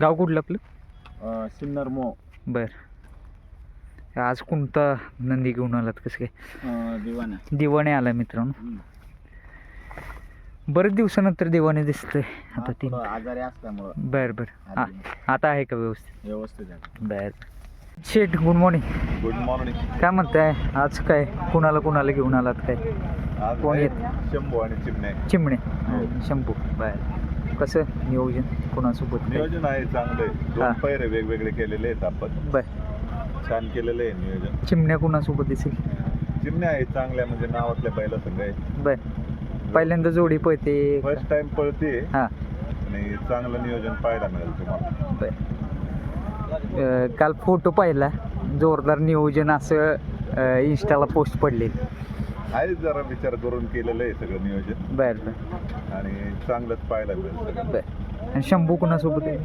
गाव कुठलं आपलं? अं, सिन्नर मो. बर. आज कोणता नंदी घेऊन आलात कसं काय? अं, दिवाना दिवाणे आला मित्रांनो. हम्म. बरेच दिवसानंतर दिवाणे दिसतंय. आता हा, ती थोडं आजारी असल्यामुळं. बर बर. हा आता आहे का व्यवस्थित? व्यवस्थित आहे. बर. शेठ गुड मॉर्निंग गुड मॉर्निंग काय म्हणताय? आज काय? कुणाला कुणाला घेऊन आलात काय? कोण येत? शंभू आणि चिमणे चिमणे हो. शंभू. बर. कसं नियोजन कुणासोबत? काय? नियोजन आहे चांगलं आहे. हा. दोन पैरे वेगवेगळे केलेले आहेत आपण. बर. छान केलेलं आहे नियोजन. चिमण्या कुणासोबत दिसेल? चिमणे आहे चांगल्या म्हणजे नावातल्या बैला संघ आहे बर. पहिल्यांदा जोडी पळते. फर्स्ट टाइम पळते. हां. आणि चांगलं नियोजन पाहायला मिळेल तुम्हाला. बर. अं, काल फोटो पाहिला. जोरदार नियोजन असं इंस्टाला पोस्ट पडले आहे जरा विचार करून केलेलं आहे सगळं नियोजन. बर बर. आणि चांगलंच पाहायला मिळेल सगळं. बर. आणि शंभू कुणासोबत आहे?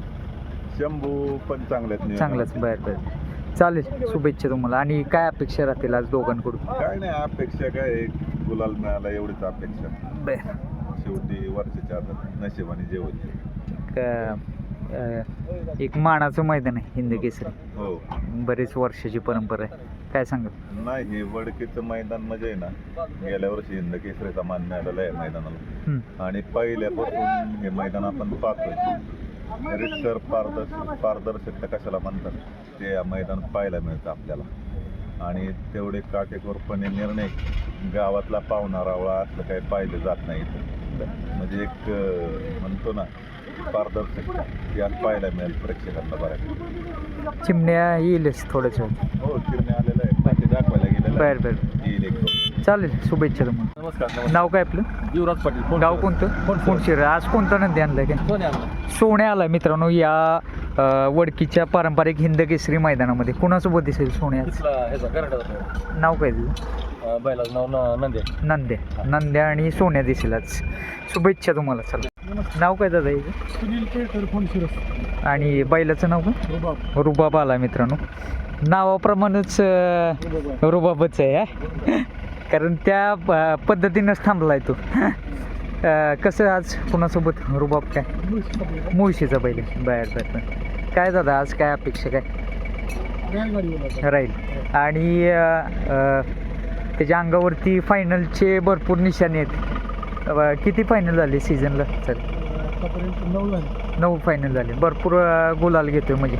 शंभू पण चांगलेच नियोजन. चांगलंच बर बर. चालेल शुभेच्छा तुम्हाला. आणि काय अपेक्षा राहतील आज दोघांकडून? काय नाही अपेक्षा काय गुलाल मिळाला एवढीच अपेक्षा. बर. शेवटी वर्षाच्या आता नशिबाने जे होईल एक, अं, एक मानाचं मैदान आहे हिंद केसरी. हो. बरेच वर्षाची परंपरा आहे. काय सांगाल? नाही हे वडकीचं मैदान म्हणजे आहे ना गेल्या वर्षी हिंद केसरीचा मान मिळालेला आहे मैदानाला. आणि पहिल्यापासून हे मैदान आपण पाहतोय. रितसर पारदर्शक पारदर्शकता कशाला म्हणतात? ते या मैदान पाहायला मिळतं आपल्याला. आणि तेवढे काटेकोरपणे निर्णय गावातला पाहुणा रावळा असलं काही पाहिलं जात नाही इथं. म्हणजे एक अं, म्हणतो ना पारदर्शकता ती आज पाहायला मिळेल प्रेक्षकांना बऱ्यापैकी चिमण्या येईलच थोड्याच वेळ. हो चिरणे आलेलं आहे. पाठी दाखवायला गेलेलं आहे. बर बर. येईल एक दोन. चालेल शुभेच्छा तुम्हाला. नमस्कार नाव काय आपलं? युवराज पाटील गाव कोणतं? फोनशिर आज कोणता नंदी आणलाय काय? सोन्या आलाय मित्रांनो या अं, वडकीच्या पारंपरिक हिंद केसरी मैदानामध्ये. कुणासोबत दिसेल सोन्याच नाव काय तुझं बैलाचं नाव न- नंदे. नंद्या नंद्या आणि सोन्या दिसेल आज. शुभेच्छा तुम्हाला चला. नाव काय दादा याचं? सुनील केळकर फोन शिरस. आणि बैलाचं नाव काय? रुबाब. आला मित्रांनो. नावाप्रमाणेच अं, रुबाबच आहे हा. कारण त्या प- पद्धतीनंच थांबलाय तो. अं, कसं आज कुणासोबत? रुबाब काय? मुळशीचा बैल आहे. बर बर बर. काय दादा आज काय अपेक्षा काय? राहील. आणि अं, अं, त्याच्या अंगावरती फायनलचे भरपूर निशाणे आहेत. किती फायनल झाले सीझनला चल नऊ फायनल झाले. भरपूर अं, गुलाल घेतोय म्हणजे.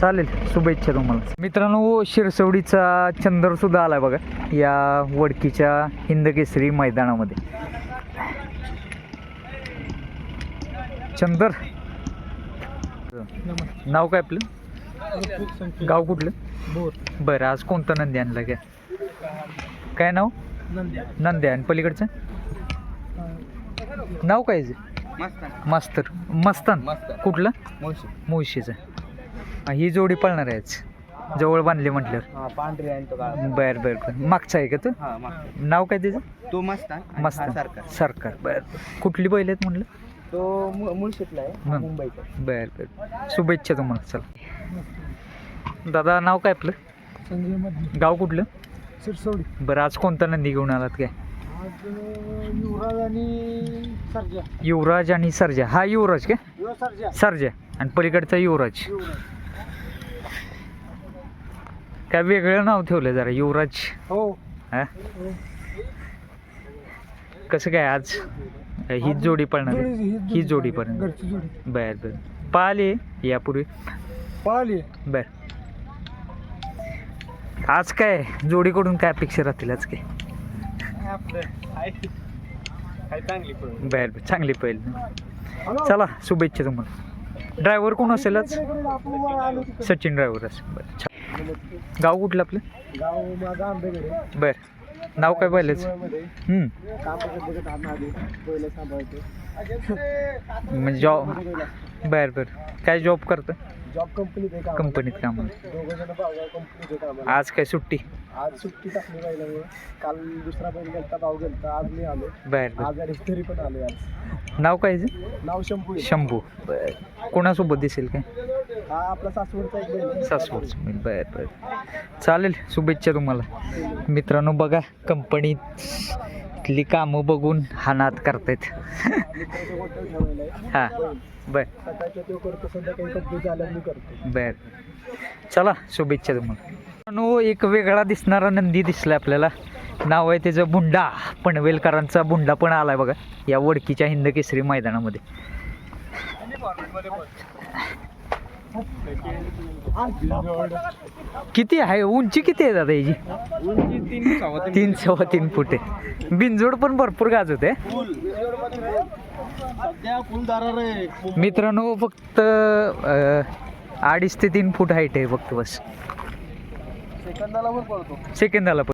चालेल शुभेच्छा तुम्हाला. मित्रांनो शिरसवडीचा चंदर सुद्धा आलाय बघा. या वडकीच्या हिंद केसरी मैदानामध्ये. चंदर. नाव काय आपलं? गाव कुठलं? बोर. बरं आज कोणतं नंदी आणलं काय काय नाव? नंद्या नंद्या आणि पलीकडचं? नाव काय आहे? मास्तर. मस्तान? मस्तान. कुठलं? मोशी मुळशीचं. हा, ही जोडी पळणार आहे आज. जवळ बांधली म्हटल्यावर. हा पांढरी तो बर बर बर. मागचा आहे का तो? हा मस्त नाव काय त्याचं? तो मस्त मस्त सरकार. सरकार. बर कुठली बैल आहेत म्हटलं तो मु- मुळशीतला आहे. हं. मुंबईचा. बर बर. शुभेच्छा तुम्हाला. चला. दादा नाव काय आपलं? संजय गाव कुठलं? सिरसवडी बरं आज कोणता नंदी घेऊन आलात काय? आज युवराज आणि सर्जा. युवराज आणि सर्जा. हा युवराज काय युवराज सर्जा. सर्जा. आणि पलीकडचा युवराज. युवराज काय वेगळं नाव ठेवलं जरा युवराज. हो. हा? कसं काय आज? ही जोडी पळणार आहे? ही जोडी घरची जोडी. बर बर. पाहिले यापूर्वी? पळाली बर. आज काय? जोडीकडून काय अपेक्षा राहतील आज काय आपलं काय चांगली पळून बर बर चांगली पहिली चला शुभेच्छा तुम्हाला. ड्रायव्हर कोण असेल आज सचिन ड्रायव्हर असेल. बरं. गाव कुठलं आपलं? बर. नाव काय पाहिलंच? म्हणजे जॉब बर बर. काय जॉब करतं? जॉब कंपनीत कंपनीत काम आज काय सुट्टी? आज सुट्टी टाकली पाहिजे काल दुसरा बैल गेलता भाऊ गेलता. आज मी आलो. बर बर. आज आणि तरी पण आलो आज. नाव काय हिचं? नाव शंभू आहे. शंभू. बर. कोणासोबत दिसेल काय? हा आपला सासवडचा एक बैल आहे. बैल. बर बर. चालेल शुभेच्छा तुम्हाला. मित्रांनो बघा कंपनीत इथली कामं बघून हा नाद करतायत. आहे. हां बर. सकाळच्या तो करतो संध्याकाळी कंप्लीट झाल्यावर मी करतो. बर. चला शुभेच्छा तुम्हाला. मित्रांनो, एक वेगळा दिसणारा नंदी दिसला आपल्याला. नाव आहे त्याचं बुंडा. पनवेलकरांचा बुंडा पण आलाय बघा. या वडकीच्या हिंद केसरी मैदानामध्ये. किती आहे? उंची किती आहे दादा याची? तीन सव्वा तीन फुटे फूट आहे. बिनजोड पण भरपूर गाजत आहे मित्रांनो फक्त अडीच ते तीन फूट हाईट आहे फक्त बस. सेकंदाला पण पडतो सेकंदाला पण.